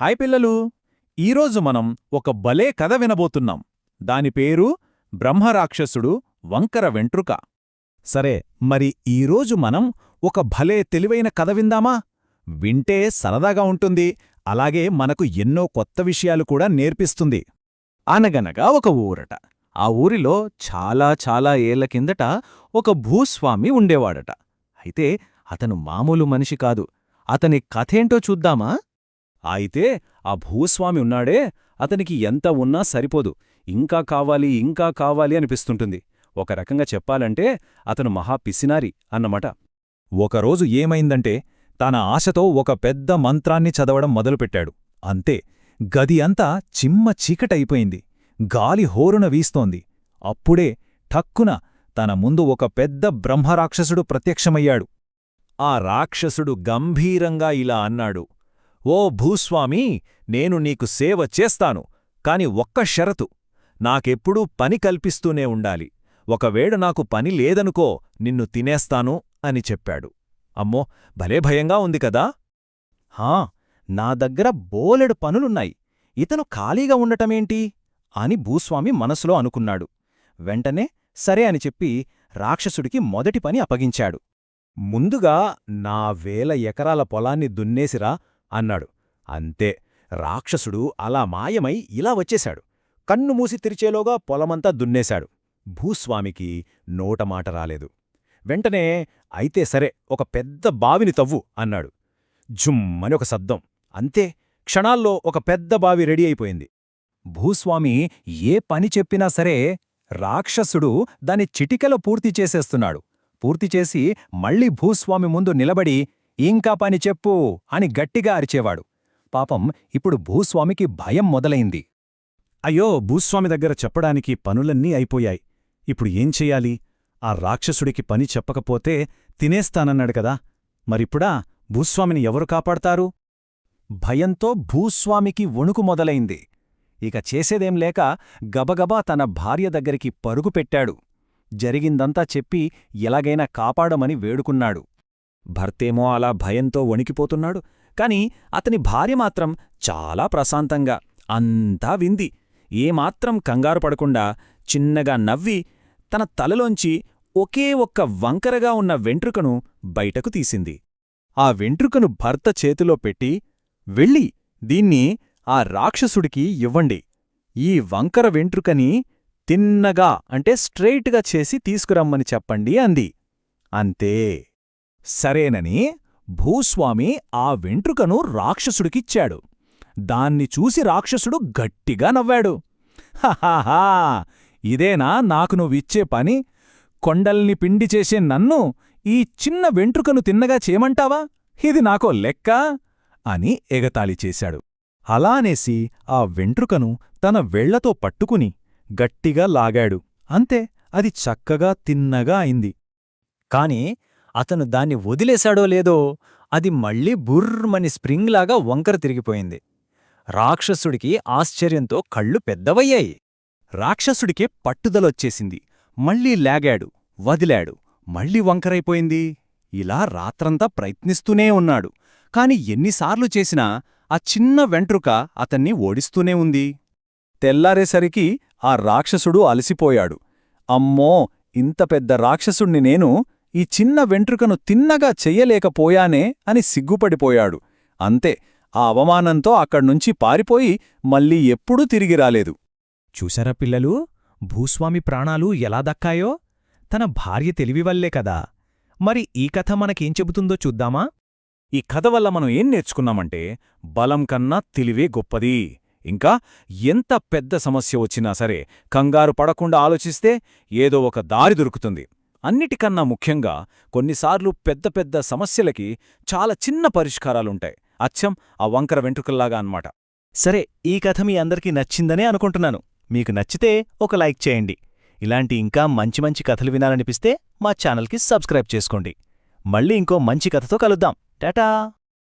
Hi పిల్లలు! ఈరోజు మనం ఒక భలే కథ వినబోతున్నాం. దాని పేరు బ్రహ్మరాక్షసుడు వంకర వెంట్రుక. సరే మరి ఈరోజు మనం ఒక భలే తెలివైన కథ విందామా? వింటే సరదాగా ఉంటుంది. అలాగే మనకు ఎన్నో కొత్త విషయాలు కూడా నేర్పిస్తుంది. అనగనగా ఒక ఊరట. ఆ ఊరిలో చాలా చాలా ఏళ్ళ కిందట ఒక భూస్వామి ఉండేవాడట. అయితే అతను మామూలు మనిషి కాదు. అతని కథేంటో చూద్దామా? అయితే ఆ భూస్వామి ఉన్నాడే అతనికి ఎంత ఉన్నా సరిపోదు. ఇంకా కావాలి ఇంకా కావాలి అనిపిస్తుంటుంది. ఒక రకంగా చెప్పాలంటే అతను మహా పిసినారి అన్నమాట. ఒకరోజు ఏమైందంటే తన ఆశతో ఒక పెద్ద మంత్రాన్ని చదవడం మొదలుపెట్టాడు. అంతే గది అంతా చిమ్మ చీకటైపోయింది. గాలి హోరున వీస్తోంది. అప్పుడే ఠక్కున తన ముందు ఒక పెద్ద బ్రహ్మరాక్షసుడు ప్రత్యక్షమయ్యాడు. ఆ రాక్షసుడు గంభీరంగా ఇలా అన్నాడు. ఓ భూస్వామి నేను నీకు సేవ చేస్తాను కాని ఒక్క షరతు. నాకెప్పుడూ పని కల్పిస్తూనే ఉండాలి. ఒకవేళ నాకు పని లేదనుకో నిన్ను తినేస్తాను అని చెప్పాడు. అమ్మో భలే భయంగా ఉంది కదా? హా నా దగ్గర బోలెడు పనులున్నాయి. ఇతను ఖాళీగా ఉండటమేంటి? అని భూస్వామి మనసులో అనుకున్నాడు. వెంటనే సరే అని చెప్పి రాక్షసుడికి మొదటి పని అప్పగించాడు. ముందుగా నా వేల ఎకరాల పొలాన్ని దున్నేసిరా అన్నాడు. అంతే రాక్షసుడు అలా మాయమై ఇలా వచ్చేశాడు. కన్ను మూసి తెరిచేలోగా పొలమంతా దున్నేశాడు. భూస్వామికి నోటమాట రాలేదు. వెంటనే అయితే సరే ఒక పెద్ద బావిని తవ్వు అన్నాడు. జుమ్మని ఒక శబ్దం. అంతే క్షణాల్లో ఒక పెద్ద బావి రెడీ అయిపోయింది. భూస్వామి ఏ పని చెప్పినా సరే రాక్షసుడు దాని చిటికెలో పూర్తి చేసేస్తున్నాడు. పూర్తిచేసి మళ్ళీ భూస్వామి ముందు నిలబడి ఇంకా పని చెప్పు అని గట్టిగా అరిచేవాడు. పాపం ఇప్పుడు భూస్వామికి భయం మొదలైంది. అయ్యో భూస్వామి దగ్గర చెప్పడానికి పనులన్నీ అయిపోయాయి. ఇప్పుడు ఏం చెయ్యాలి? ఆ రాక్షసుడికి పని చెప్పకపోతే తినేస్తానన్నాడు కదా. మరిప్పుడా భూస్వామిని ఎవరు కాపాడతారు? భయంతో భూస్వామికి వణుకు మొదలైంది. ఇక చేసేదేం లేక గబగబా తన భార్య దగ్గరికి పరుగు పెట్టాడు. జరిగిందంతా చెప్పి ఎలాగైనా కాపాడమని వేడుకున్నాడు. భర్తేమో అలా భయంతో వణికిపోతున్నాడు. కాని అతని భార్య మాత్రం చాలా ప్రశాంతంగా అంతా వింది. ఏమాత్రం కంగారు పడకుండా చిన్నగా నవ్వి తన తలలోంచి ఒకే ఒక్క వంకరగా ఉన్న వెంట్రుకను బయటకు తీసింది. ఆ వెంట్రుకను భర్త చేతిలో పెట్టి వెళ్ళి దీన్ని ఆ రాక్షసుడికి ఇవ్వండి. ఈ వంకర వెంట్రుకని తిన్నగా అంటే స్ట్రెయిట్గా చేసి తీసుకురమ్మని చెప్పండి అంది. అంతే. సరేనని భూస్వామి ఆ వెంట్రుకను రాక్షసుడికిచ్చాడు. దాన్ని చూసి రాక్షసుడు గట్టిగా నవ్వాడు. హహాహా! ఇదేనా నాకు నువ్విచ్చే పని? కొండల్ని పిండి చేసే నన్ను ఈ చిన్న వెంట్రుకను తిన్నగా చేయమంటావా? ఇది నాకో లెక్క? అని ఎగతాళి చేశాడు. అలానేసి ఆ వెంట్రుకను తన వెళ్ళతో పట్టుకుని గట్టిగా లాగాడు. అంతే అది చక్కగా తిన్నగా అయింది. కాని అతను దాన్ని వదిలేశాడో లేదో అది మళ్ళీ బుర్రమని స్ప్రింగ్లాగా వంకర తిరిగిపోయింది. రాక్షసుడికి ఆశ్చర్యంతో కళ్ళు పెద్దవయ్యాయి. రాక్షసుడికే పట్టుదలొచ్చేసింది. మళ్ళీ లాగాడు వదిలాడు మళ్ళీ వంకరైపోయింది. ఇలా రాత్రంతా ప్రయత్నిస్తూనే ఉన్నాడు. కాని ఎన్నిసార్లు చేసినా ఆ చిన్న వెంట్రుక అతన్ని ఓడిస్తూనే ఉంది. తెల్లారేసరికి ఆ రాక్షసుడు అలసిపోయాడు. అమ్మో! ఇంత పెద్ద రాక్షసుణ్ణి నేను ఈ చిన్న వెంట్రుకను తిన్నగా చెయ్యలేకపోయానే అని సిగ్గుపడిపోయాడు. అంతే ఆ అవమానంతో అక్కడ్నుంచి పారిపోయి మళ్ళీ ఎప్పుడూ తిరిగి రాలేదు. చూశారా పిల్లలు? భూస్వామి ప్రాణాలు ఎలా దక్కాయో? తన భార్య తెలివివల్లే కదా. మరి ఈ కథ మనకేం చెబుతుందో చూద్దామా? ఈ కథ వల్ల మనం ఏం నేర్చుకున్నామంటే బలం కన్నా తెలివే గొప్పది. ఇంకా ఎంత పెద్ద సమస్య వచ్చినా సరే కంగారు పడకుండా ఆలోచిస్తే ఏదో ఒక దారి దొరుకుతుంది. అన్నిటికన్నా ముఖ్యంగా కొన్నిసార్లు పెద్ద పెద్ద సమస్యలకి చాలా చిన్న పరిష్కారాలుంటాయి. అచ్చం ఆ వంకర వెంట్రుకల్లాగా అన్నమాట. సరే ఈ కథ మీ అందరికీ నచ్చిందనే అనుకుంటున్నాను. మీకు నచ్చితే ఒక లైక్ చేయండి. ఇలాంటి ఇంకా మంచి మంచి కథలు వినాలనిపిస్తే మా ఛానల్కి సబ్స్క్రైబ్ చేసుకోండి. మళ్ళీ ఇంకో మంచి కథతో కలుద్దాం. టాటా!